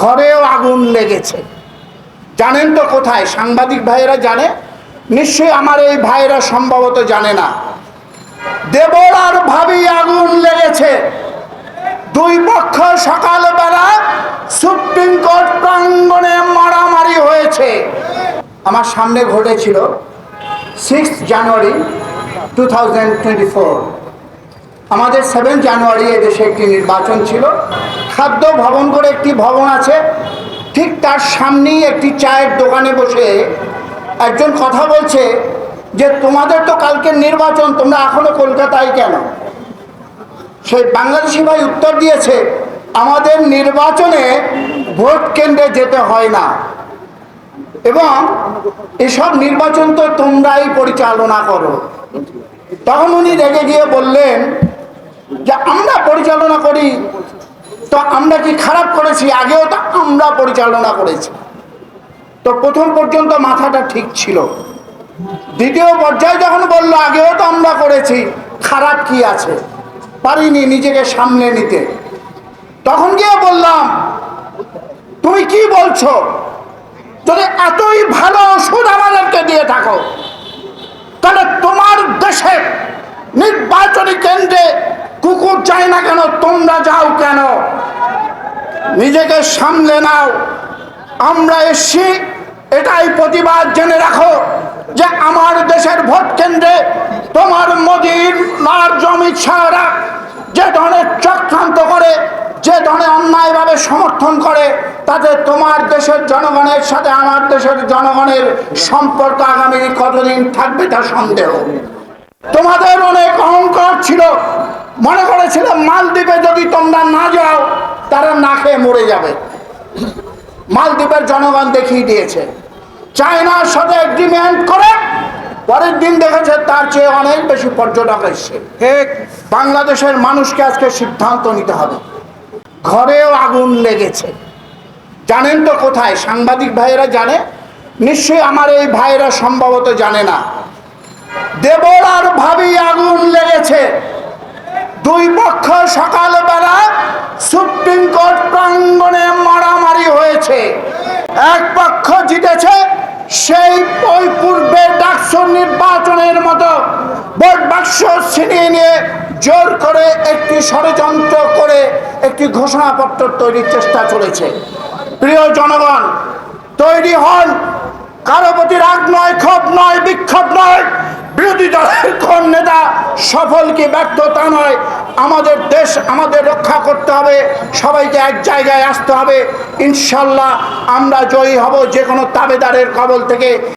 ঘরেও আগুন লেগেছে। জানেন তো কোথায়? সাংবাদিক ভাইয়েরা জানে? নিশ্চয়ই আমার এই ভাইয়েরা সম্ভবত জানে না। দেবরার ভাবি আগুন লেগেছে। দুই পক্ষ সকালবেলা সুপ্রিম কোর্ট প্রাঙ্গণে মারামারি হয়েছে। আমার সামনে ঘটেছিল six January two thousand twenty four আমাদের সেভেন জানুয়ারি এদেশে একটি নির্বাচন ছিল। খাদ্য ভবন করে একটি ভবন আছে। ঠিক তার সামনেই একটি চায়ের দোকানে বসে একজন কথা বলছে যে, তোমাদের তো কালকে নির্বাচন, তোমরা এখনও কলকাতায় কেন? সেই বাংলাদেশি ভাই উত্তর দিয়েছে, আমাদের নির্বাচনে ভোট কেন্দ্রে যেতে হয় না। এবং এসব নির্বাচন তো তোমরাই পরিচালনা করো। তখন উনি রেগে গিয়ে বললেন যে আমরা পরিচালনা করি, তো আমরা কি খারাপ করেছি? আগেও তো আমরা পরিচালনা করেছি। তো প্রথম পর্যন্ত মাথাটা ঠিক ছিল। দ্বিতীয় পর্যায়ে যখন বলল, আগেও তো আমরা করেছি, খারাপ কি আছে? পারিনি নিজেকে সামলে নিতে। তখন গিয়ে বললাম, তুমি কি বলছো? যদি এতই ভালো ওষুধ আমাদেরকে দিয়ে থাকো, তাহলে তোমার দেশে নির্বাচনী কেন্দ্রে কুকুর যায় না কেন? তোমরা যাও কেন? নিজেকে সামলে নাও। আমরা এসছি, এটাই প্রতিবাদ জেনে রাখো যে আমার দেশের ভোট কেন্দ্রে তোমার মোদির মার জমি ছাড়া যে ধরনের চক্রান্ত করে, যে ধরনের অন্যায়ভাবে সমর্থন করে, তাতে তোমার দেশের জনগণের সাথে আমার দেশের জনগণের সম্পর্ক আগামী কতদিন থাকবে তা সন্দেহ। তোমাদের অনেক অহংকার ছিল। মনে করেছিল মালদ্বীপে যদি তোমরা না যাও তারা না খেয়ে মরে যাবে। মালদ্বীপের জনগণ দেখিয়ে দিয়েছে। চায়নার সাথে এগ্রিমেন্ট করে পরের দিন দেখেছে তার চেয়ে অনেক বেশি পর্যটক এসছে। ঠিক। বাংলাদেশের মানুষকে আজকে সিদ্ধান্ত নিতে হবে। ঘরেও আগুন লেগেছে। জানেন তো কোথায়? সাংবাদিক ভাইয়েরা জানে? নিশ্চয়ই আমার এই ভাইয়েরা সম্ভবত জানে না। দেবরার ভাবি আগুন লেগেছে। দুই পক্ষ সকালবেলা সুপ্রিম কোর্ট প্রাঙ্গণে মারামারি হয়েছে। এক পক্ষ জিতেছে, সেই ওই পূর্বে ডাকসু নির্বাচনের মতো ভোট বাক্স ছিনিয়ে নিয়ে জোর করে একটি ষড়যন্ত্র করে একটি ঘোষণাপত্র তৈরির চেষ্টা চলেছে। প্রিয় জনগণ, তৈরি হন। কারও প্রতি রাগ নয়, ক্ষোভ নয়, বিক্ষোভ নয়। বিরোধী দলের সফল কি ব্যর্থতা নয়। আমাদের দেশ আমাদের রক্ষা করতে হবে। সবাইকে এক জায়গায় আসতে হবে। ইনশাল্লাহ আমরা জয়ী হব যে কোনো তাবেদারের কবল থেকে।